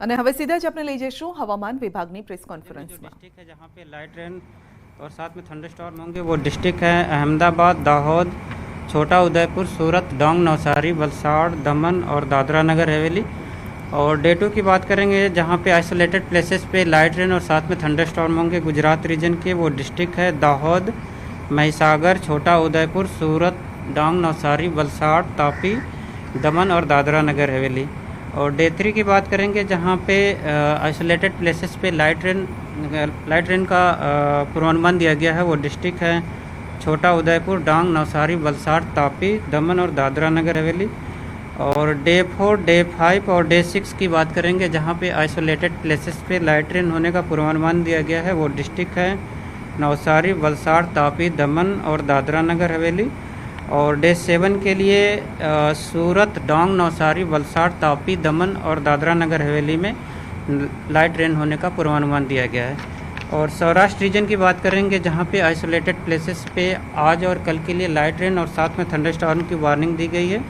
અને હવે સીધા જ આપણે લઈ જઈશું હવામાન વિભાગની પ્રેસ કોન્ફરન્સમાં डिस्ट्रिक्ट है जहाँ पे लाइट रेन और साथ में थंडर स्टॉर्म होंगे वो डिस्ट्रिक्ट है अहमदाबाद दाहोद छोटा उदयपुर सूरत डोंग नवसारी वलसाड़ दमन और दादरा नगर हवेली और डे टू की बात करेंगे जहाँ पे आइसोलेटेड प्लेसेस पे लाइट रेन और साथ में थंडर स्टॉर्म होंगे गुजरात रीजन के वो डिस्ट्रिक्ट है दाहोद महिसागर छोटा उदयपुर सूरत डोंग नवसारी वलसाड़ तापी दमन और दादरा नगर हवेली और डे थ्री की बात करेंगे, जहाँ पे आइसोलेटेड प्लेसेस पे लाइट रेन लाइट रेन का पूर्वानुमान दिया गया है। वो डिस्ट्रिक्ट है छोटा उदयपुर, डांग, नवसारी, वलसाड़, तापी, दमन और दादरा नगर हवेली। और डे फोर डे फाइव और डे सिक्स की बात करेंगे, जहाँ पे आइसोलेटेड प्लेसेस पे लाइट रेन होने का पूर्वानुमान दिया गया है। वो डिस्ट्रिक्ट है नवसारी, वलसाड़, तापी, दमन और दादरा नगर हवेली। और डे सेवन के लिए सूरत, डोंग नौसारी वलसाड़, तापी, दमन और दादरा नगर हवेली में लाइट रेन होने का पूर्वानुमान दिया गया है। और सौराष्ट्र रीजन की बात करेंगे, जहाँ पे आइसोलेटेड प्लेसेस पे आज और कल के लिए लाइट रेन और साथ में थंडर स्टॉर्म की वार्निंग दी गई है।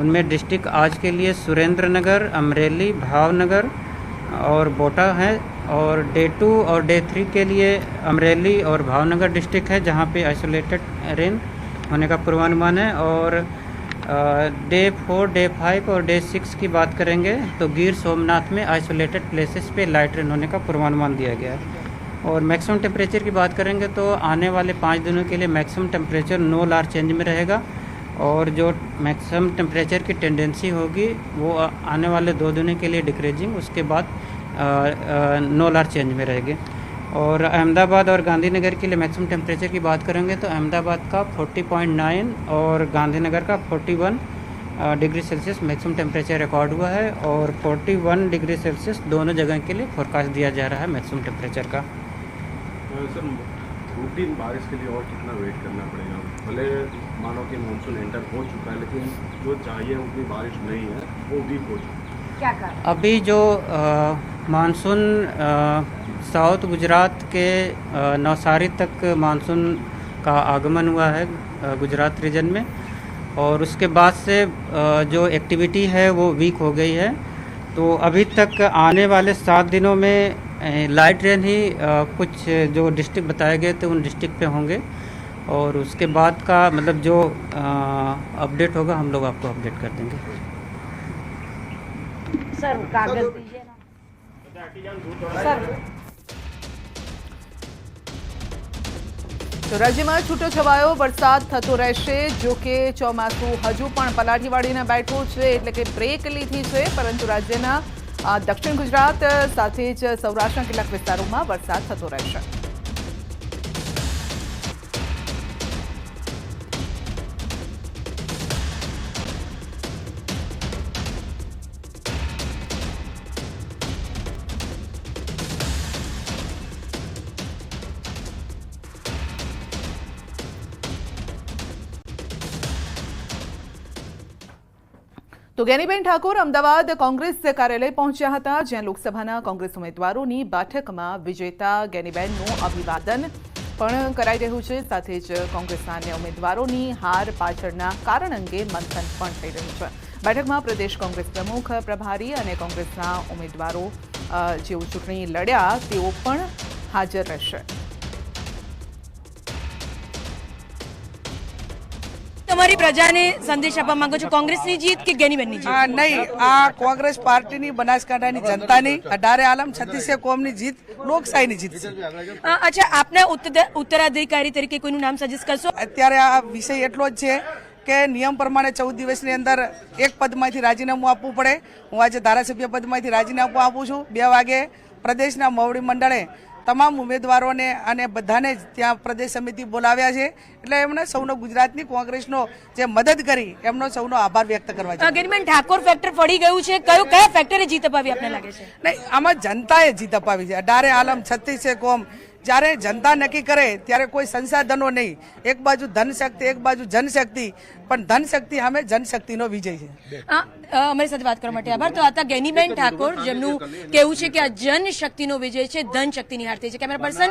उनमें डिस्ट्रिक्ट आज के लिए सुरेंद्र नगर अमरेली, भावनगर और बोटा है और डे टू और डे थ्री के लिए अमरेली और भावनगर डिस्ट्रिक्ट है, जहाँ पे आइसोलेटेड रेन होने का पूर्वानुमान है और डे फोर डे फाइव और डे सिक्स की बात करेंगे तो गिर सोमनाथ में आइसोलेटेड प्लेसेस पे लाइट रेन होने का पूर्वानुमान दिया गया है। और मैक्सिमम टेम्परेचर की बात करेंगे तो आने वाले पाँच दिनों के लिए maximum temperature no large change में रहेगा और जो मैक्सिमम टेम्परेचर की टेंडेंसी होगी, वो आने वाले दो दिनों के लिए डिक्रीजिंग उसके बाद नो लार चेंज में रहेगी। और अहमदाबाद और गांधीनगर के लिए मैक्सिमम टेम्परेचर की बात करेंगे तो अहमदाबाद का 40.9 और गांधीनगर का 41 degree Celsius maximum temperature record हुआ है और 41 डिग्री सेल्सियस दोनों जगह के लिए फोरकास्ट दिया जा रहा है मैक्सिमम टेम्परेचर का। सर रूटीन बारिश के लिए और कितना वेट करना पड़ेगा? भले मानो कि मानसून एंटर हो चुका है लेकिन जो चाहिए उतनी बारिश नहीं है वो भी हो चुकी है। अभी जो मानसून साउथ गुजरात के नवसारी तक मानसून का आगमन हुआ है गुजरात रीजन में। और उसके बाद से जो एक्टिविटी है वो वीक हो गई है। तो अभी तक आने वाले सात दिनों में लाइट रेन ही कुछ जो डिस्ट्रिक्ट बताए गए थे उन डिस्ट्रिक्ट पे होंगे। और उसके बाद का मतलब जो अपडेट होगा, हम लोग आपको अपडेट कर देंगे। सर, कागज़ दीजिए ना। सर તો રાજ્યમાં છૂટો છવાયો વરસાદ થતો રહેશે. જો કે ચોમાસું હજુ પણ પલાજીવાળીને બેઠું છે, એટલે કે બ્રેક લીધી છે. પરંતુ રાજ્યના દક્ષિણ ગુજરાત સાથે જ સૌરાષ્ટ્રના કેટલાક વિસ્તારોમાં વરસાદ થતો રહેશે. તો જ્ઞાનીબેન ઠાકોર અમદાવાદ કોંગ્રેસ કાર્યાલય પહોંચ્યા હતા, જ્યાં લોકસભાના કોંગ્રેસ ઉમેદવારોની બેઠકમાં વિજેતા જ્ઞાનીબેનનું અભિવાદન પણ કરાઈ રહ્યું છે. સાથે જ કોંગ્રેસના અન્ય ઉમેદવારોની હાર પાછળના કારણ અંગે મંથન પણ થઈ રહ્યું છે. બેઠકમાં પ્રદેશ કોંગ્રેસ પ્રમુખ, પ્રભારી અને કોંગ્રેસના ઉમેદવારો જેઓ ચૂંટણી લડ્યા, તેઓ પણ હાજર રહેશે. તમારી પ્રજાને સંદેશ આપવા માંગો છો? કોંગ્રેસની જીત કે ગેનીબેનની જીત? નહીં આ કોંગ્રેસ પાર્ટીની બનાસકાંઠાની જનતાની અઢારે આલમ છત્તીસે કોમની જીત લોકશાહીની જીત છે. અચ્છા આપના ઉત્તરાધિકારી તરીકે કોઈનું નામ સજેસ્ટ કરશો? અત્યારે આ વિષય એટલો જ છે કે નિયમ પ્રમાણે ચૌદ દિવસની અંદર એક પદમાંથી રાજીનામું આપવું પડે. હું આજે ધારાસભ્ય પદમાંથી રાજીનામું આપું છું. બે વાગે પ્રદેશના મોવડી મંડળે તમામ ઉમેદવારોને અને બધાને જ ત્યાં પ્રદેશ સમિતિ બોલાવ્યા છે. એટલે એમણે સૌનો ગુજરાતની કોંગ્રેસનો જે મદદ કરી એમનો સૌનો આભાર વ્યક્ત કરવા છે. જ્ઞાનીબેન ઠાકોર ફેક્ટર પડી ગયું છે. કયું કયા ફેક્ટરે જીત અપાવી આપને લાગે છે? નહીં આમાં જનતાએ જીત અપાવી છે. અઢારે આલમ છત્તીસે કોમ જ્યારે જનતા નક્કી કરે ત્યારે કોઈ સંસાધનો નહીં. એક બાજુ ધનશક્તિ એક બાજુ જનશક્તિ. પણ ધનશક્તિ સામે જનશક્તિનો વિજય છે. અમારી સાથે વાત કરવા માટે આભાર. તો આતા ગેનીબેન ઠાકોર જેમનું કેવું છે કે આ જનશક્તિનો વિજય છે ધન શક્તિની હાર થઈ છે. કેમેરા પર્સન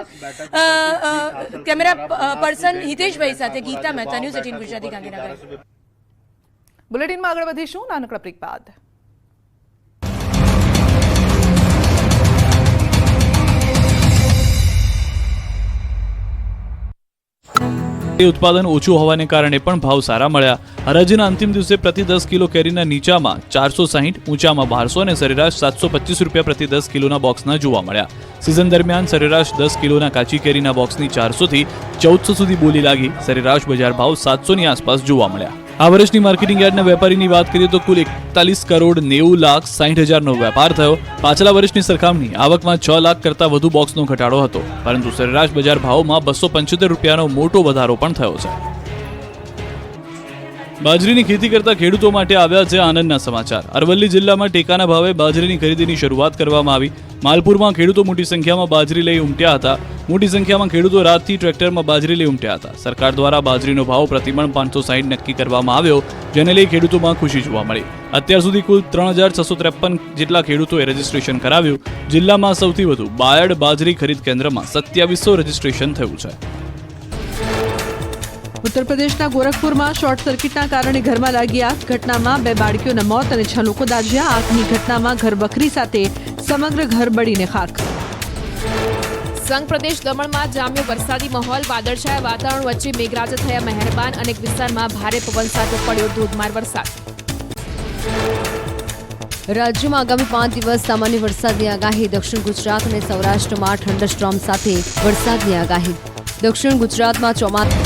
કેમેરા પર્સન હિતેશભાઈ સાથે ગીતા મહેતા ન્યૂઝ એટીન ગુજરાતી ગાંધીનગર. બુલેટિનમાં આગળ વધીશું નાનકડા બ્રેક બાદ. તે ઉત્પાદન ઓછું હોવાને કારણે પણ ભાવ સારા મળ્યા. હરાજીના અંતિમ દિવસે પ્રતિ દસ કિલો કેરીના નીચામાં ચારસો સાહીઠ, ઊંચામાં બારસો અને સરેરાશ સાતસો પચીસ રૂપિયા પ્રતિ દસ કિલોના બોક્સના જોવા મળ્યા. સિઝન દરમિયાન સરેરાશ દસ કિલોના કાચી કેરીના બોક્સની ચારસોથી ચૌદસો સુધી બોલી લાગી. સરેરાશ બજાર ભાવ સાતસોની આસપાસ જોવા મળ્યા. આ વર્ષની માર્કેટિંગ યાર્ડના વેપારીની વાત કરીએ તો કુલ એકતાલીસ કરોડ નેવું લાખ સાઠ હજારનો વેપાર થયો. પાછલા વર્ષની સરખામણી આવકમાં છ લાખ કરતાં વધુ બોક્સનો ઘટાડો હતો. પરંતુ સરેરાશ બજાર ભાવમાં બસો પંચોતેર રૂપિયાનો મોટો વધારો પણ થયો છે. બાજરીની ખેતી કરતા ખેડૂતો માટે આવ્યા છે આનંદના સમાચાર. અરવલ્લી જિલ્લામાં ટેકાના ભાવે બાજરીની ખરીદીની શરૂઆત કરવામાં આવી. માલપુરમાં ખેડૂતો મોટી સંખ્યામાં બાજરી લઈ ઉમટ્યા હતા. મોટી સંખ્યામાં ખેડૂતો રાતથી ટ્રેક્ટરમાં બાજરી લઈ ઉમટ્યા હતા. સરકાર દ્વારા બાજરીનો ભાવ પ્રતિમણ પાંચસો સાહીઠ નક્કી કરવામાં આવ્યો, જેને લઈ ખેડૂતોમાં ખુશી જોવા મળી. અત્યાર સુધી કુલ ત્રણ હજાર છસો ત્રેપન જેટલા ખેડૂતોએ રજીસ્ટ્રેશન કરાવ્યું. જિલ્લામાં સૌથી વધુ બાયડ બાજરી ખરીદ કેન્દ્રમાં સત્યાવીસો રજીસ્ટ્રેશન થયું છે. ઉત્તર પ્રદેશના ગોરખપુરમાં શોર્ટ સર્કિટના કારણે ઘરમાં લાગી આગ. ઘટનામાં બે બાળકીઓના મોત અને છ લોકો દાઝ્યા. આગની ઘટનામાં ઘર બકરી સાથે સમગ્ર ઘર બળીને ખાખ. સંઘ પ્રદેશ દમણમાં જામ્યો વરસાદી માહોલ. વાદળછાયા વાતાવરણ વચ્ચે મેઘરાજા થયા મહેરબાન. અનેક વિસ્તારમાં ભારે પવન સાથે પડ્યો ધોધમાર વરસાદ. રાજ્યમાં આગામી પાંચ દિવસ સામાન્ય વરસાદની આગાહી. દક્ષિણ ગુજરાત અને સૌરાષ્ટ્રમાં થંડરસ્ટ્રોમ સાથે વરસાદની આગાહી. દક્ષિણ ગુજરાતમાં ચોમાસા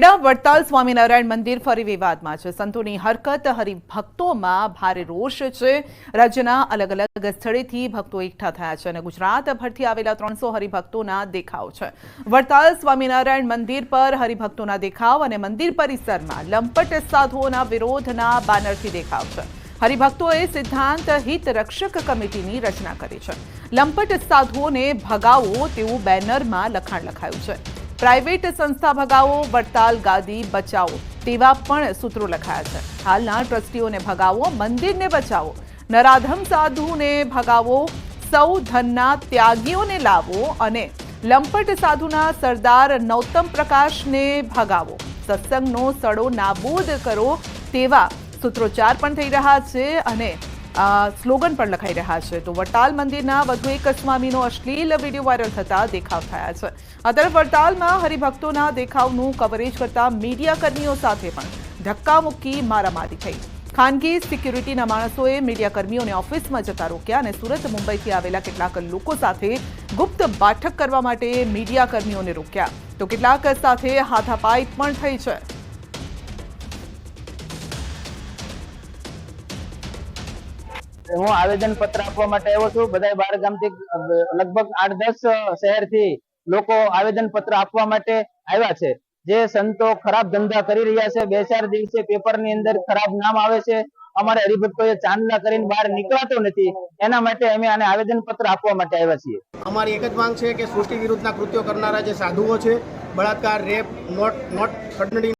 ખેડા વડતાલ સ્વામિનારાયણ મંદિર ફરી વિવાદમાં છે. સંતોની હરકત હરિભક્તોમાં ભારે રોષ છે. રાજ્યના અલગ અલગ સ્થળેથી ભક્તો એકઠા થયા છે અને ગુજરાતભરથી આવેલા ત્રણસો હરિભક્તોના દેખાવ છે. વડતાલ સ્વામિનારાયણ મંદિર પર હરિભક્તોના દેખાવ અને મંદિર પરિસરમાં લંપટ સાધુઓના વિરોધના બેનરથી દેખાવ છે. હરિભક્તોએ સિદ્ધાંત હિત રક્ષક કમિટીની રચના કરી છે. લંપટ સાધુઓને ભગાવો તેવું બેનરમાં લખાણ લખાયું છે. પ્રાઇવેટ સંસ્થા ભગાવો, વડતાલ ગાદી બચાવો. તેવા પણ સૂત્રો લખાયા છે. હાલના ટ્રસ્ટીઓને ભગાવો, મંદિરને બચાવો. નરાધમ સાધુને ભગાવો, સૌ ધનના ત્યાગીઓને લાવો અને લંપટ સાધુના સરદાર નૌતમ પ્રકાશને ભગાવો. સત્સંગનો સડો નાબૂદ કરો તેવા સૂત્રોચ્ચાર પણ થઈ રહ્યા છે અને સ્લોગન પણ લખાઈ રહ્યા છે. તો વટાલ મંદિરના વધુ એક સ્વામીનો અશ્લીલ વીડિયો વાયરલ થતા દેખાવ થયા છે. તરફ વડતાલમાં હરિભક્તોના દેખાવનું કવરેજ કરતા મીડિયાકર્મીઓ સાથે પણ ધક્કામુક્કી મારામારી થઈ. ખાનગી સિક્યુરિટીના માણસોએ મીડિયાકર્મીઓને ઓફિસમાં જતા રોક્યા અને સુરત, મુંબઈથી આવેલા કેટલાક લોકો સાથે ગુપ્ત બાઠક કરવા માટે મીડિયાકર્મીઓને રોક્યા. તો કેટલાક સાથે હાથાપાઈ પણ થઈ છે. હું આવેદન પત્ર આપવા માટે આવ્યો છું. બધા બાર ગામથી લગભગ આઠ દસ શહેરથી લોકો આવેદન પત્ર આપવા માટે આવ્યા છે. જે સંતો ખરાબ ધંધા કરી રહ્યા છે. બે ચાર દિવસે પેપરની અંદર ખરાબ નામ આવે છે. અમારે હરિભક્તોએ ચાંદલા કરીને બહાર નીકળાતો નથી. એના માટે અમે આને આવેદન પત્ર આપવા માટે આવ્યા છીએ. અમારી એક જ માંગ છે કે સૃષ્ટિ વિરુદ્ધના કૃત્યો કરનારા જે સાધુઓ છે, બળાત્કાર, રેપ નોટ નોટ ખંડણી